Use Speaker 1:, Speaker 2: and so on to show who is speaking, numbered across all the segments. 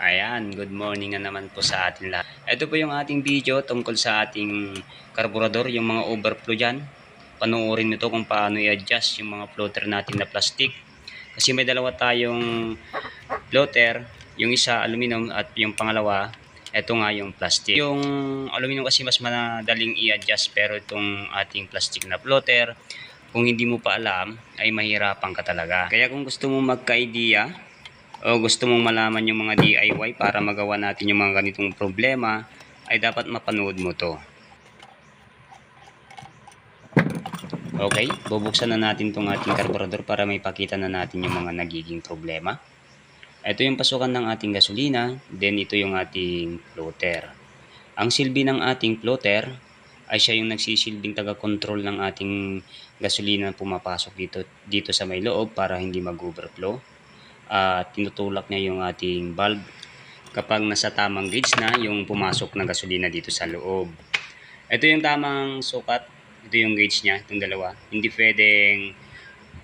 Speaker 1: Ayan, good morning na naman po sa atin lahat. Ito po yung ating video tungkol sa ating karburador, yung mga overflow dyan. Panoorin nito kung paano i-adjust yung mga floater natin na plastic. Kasi may dalawa tayong floater, yung isa aluminum at yung pangalawa, ito nga yung plastic. Yung aluminum kasi mas madaling i-adjust pero itong ating plastic na floater, kung hindi mo pa alam, ay mahirapan ka talaga. Kaya kung gusto mo magka-idea, o gusto mong malaman yung mga DIY para magawa natin yung mga ganitong problema, ay dapat mapanood mo to. Okay, bubuksan na natin tong ating karburador para may pakita na natin yung mga nagiging problema. Ito yung pasukan ng ating gasolina, then ito yung ating floater. Ang silbi ng ating floater ay siya yung nagsisilbing taga-control ng ating gasolina na pumapasok dito, dito sa may loob para hindi mag-overflow at tinutulak niya yung ating bulb kapag nasa tamang gauge na yung pumasok na gasolina dito sa loob. Ito yung tamang sukat, ito yung gauge niya, itong dalawa. Hindi pwedeng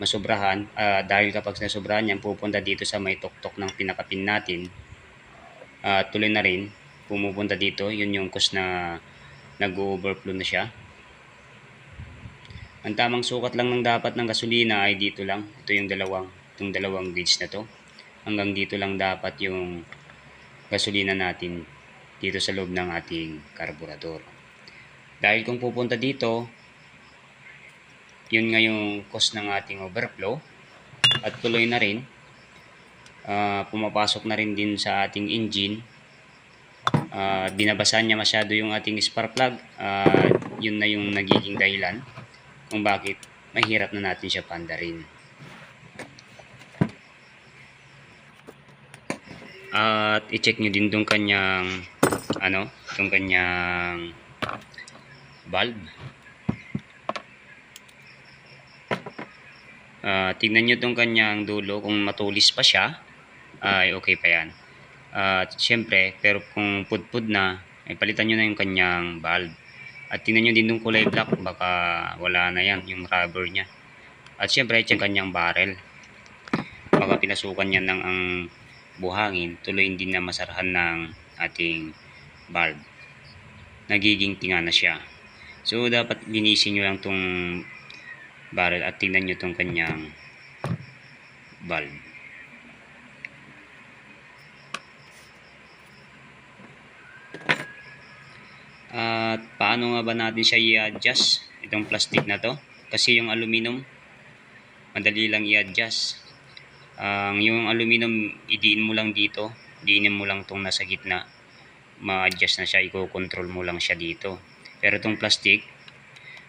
Speaker 1: masobrahan ah, dahil kapag nasobrahan yan, pupunta dito sa may tuktok ng pinakapin natin. At tuloy na rin, pumupunta dito, yun yung cause na nag-overflow na siya. Ang tamang sukat lang ng dapat ng gasolina ay dito lang. Ito yung dalawang, itong dalawang gauge na to. Hanggang dito lang dapat yung gasolina natin dito sa loob ng ating karburador. Dahil kung pupunta dito, yun nga yung cause ng ating overflow at tuloy na rin ah, pumapasok na rin din sa ating engine Ah, binabasa niya masyado yung ating spark plug at yun na yung nagiging dahilan kung bakit mahirap na natin siya pandarin. At i-check nyo din tong kanyang ano, tong kanyang valve. Ah, tingnan nyo tong kanyang dulo kung matulis pa siya ay okay pa yan. At syempre, pero kung pudpud na, ay palitan nyo na yung kanyang valve. At tingnan nyo din yung kulay black, baka wala na yan, yung rubber niya. At syempre, yung kanyang barrel. Baka pinasukan niya ng ang buhangin, tuloy hindi na masarahan ng ating valve. Nagiging tinga na siya. So, dapat linisin nyo lang tong barrel at tingnan nyo tong kanyang valve. At paano nga ba natin siya i-adjust itong plastic na to? Kasi yung aluminum, madali lang i-adjust. Ang yung aluminum, idiin mo lang dito, diinin mo lang tong nasa gitna. Ma-adjust na siya, i-control mo lang siya dito. Pero itong plastic,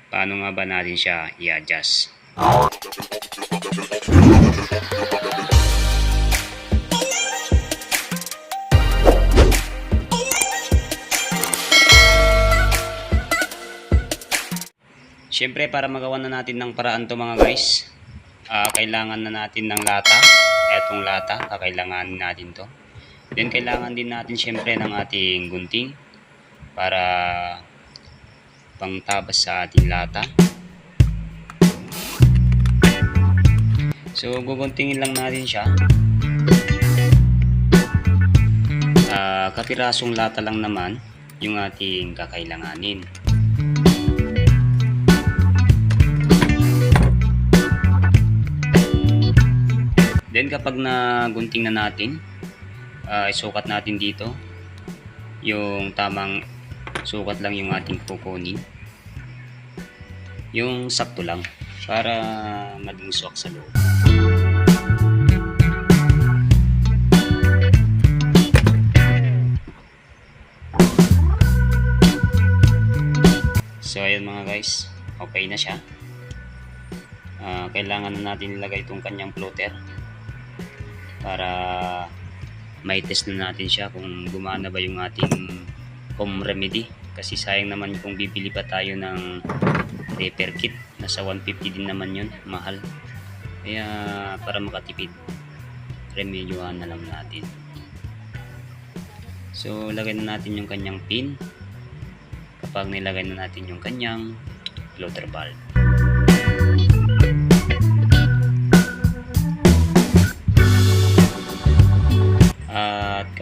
Speaker 1: paano nga ba natin siya i-adjust? Siyempre para magawa na natin ng paraan to mga guys, ah, kailangan na natin ng lata. Etong lata, kakailanganin natin to. Then kailangan din natin siyempre ng ating gunting para pangtabas sa ating lata. So guguntingin lang natin siya. Ah, kapirasong lata lang naman yung ating kakailanganin. Then kapag nagunting na natin, ah, isukat natin dito yung tamang sukat lang yung ating kukunin. Yung sakto lang para maging swak sa loob. So ayun mga guys, okay na siya. Ah, kailangan na natin ilagay itong kanyang floater para may test na natin siya kung gumana ba yung ating home remedy. Kasi sayang naman kung bibili pa tayo ng repair kit. Nasa 150 din naman yun mahal. Kaya para makatipid remedyohan na lang natin. So lagay na natin yung kanyang pin. Kapag nilagay na natin yung kanyang floater valve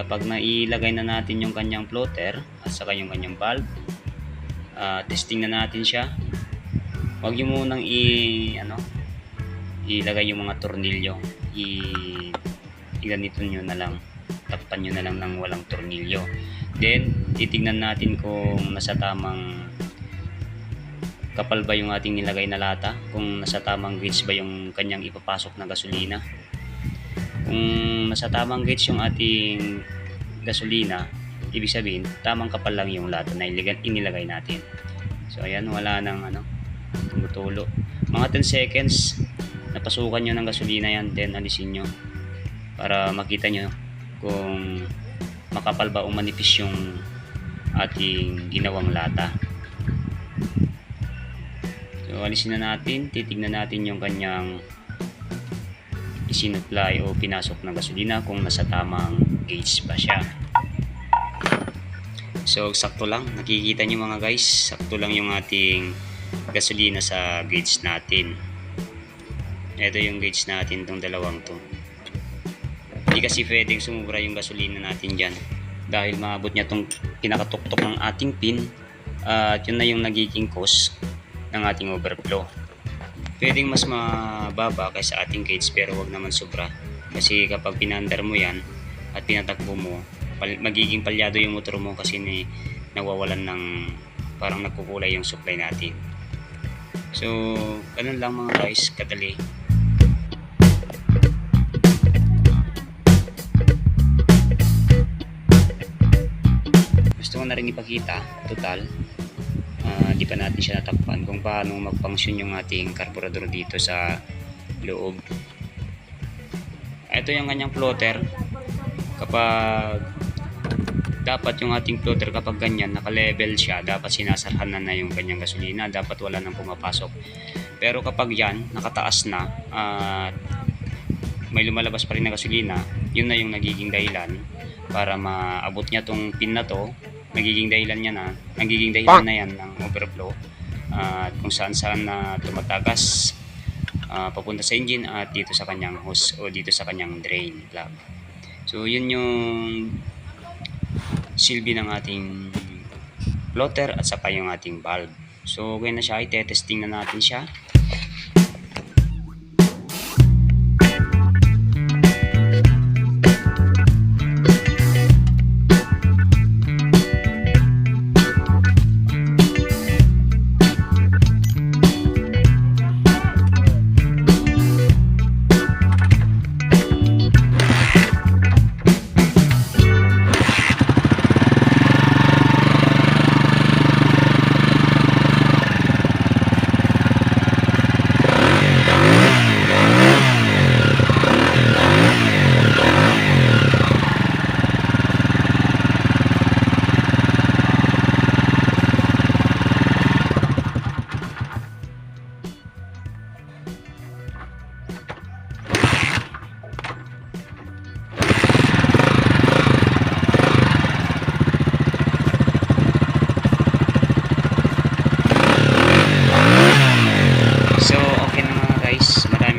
Speaker 1: kapag nailagay na natin yung kanyang floater at saka yung kanyang valve, ah, testing na natin siya. Huwag nyo munang i, ano, ilagay yung mga tornilyo. I, iganito nyo na lang. Takpan nyo na lang ng walang tornilyo. Then, titignan natin kung nasa tamang kapal ba yung ating nilagay na lata, kung nasa tamang gauge ba yung kanyang ipapasok na gasolina. Kung nasa tamang gauge yung ating gasolina, ibig sabihin, tamang kapal lang yung lata na inilagay natin. So, ayan, wala nang ano, tumutulo. Mga 10 seconds, napasukan nyo ng gasolina yan, then alisin nyo para makita nyo kung makapal ba o manipis yung ating ginawang lata. So, alisin na natin, titignan natin yung kanyang isinupply o pinasok na gasolina kung nasa tamang gauge ba siya. So, sakto lang. Nakikita nyo mga guys, sakto lang yung ating gasolina sa gauge natin. Ito yung gauge natin, tong dalawang to. Hindi kasi pwedeng sumubra yung gasolina natin dyan. Dahil maabot niya tong pinakatuktok ng ating pin. At yun na yung nagiging cause ng ating overflow. Pwedeng mas mababa kaysa ating gauge pero wag naman sobra. Kasi kapag pinandar mo yan at pinatakbo mo, pal- magiging palyado yung motor mo kasi ni nawawalan ng parang nagkukulay yung supply natin. So, ganun lang mga guys, kadali. Gusto ko na rin ipakita, total, ah, di pa natin siya natakpan kung paano mag-function yung ating carburetor dito sa loob. Ito yung kanyang floater. Kapag dapat yung ating floater kapag ganyan naka-level siya, dapat sinasarhan na, na yung kanyang gasolina, dapat wala nang pumapasok. Pero kapag yan, nakataas na at may lumalabas pa rin na gasolina, yun na yung nagiging dahilan para maabot niya tong pin na to, nagiging dahilan niya na, nagiging dahilan na yan ng overflow at kung saan saan na tumatagas ah, papunta sa engine at dito sa kanyang hose o dito sa kanyang drain plug. So yun yung silbi ng ating floater at saka yung ating valve. So, okay na siya, i-testing na natin siya.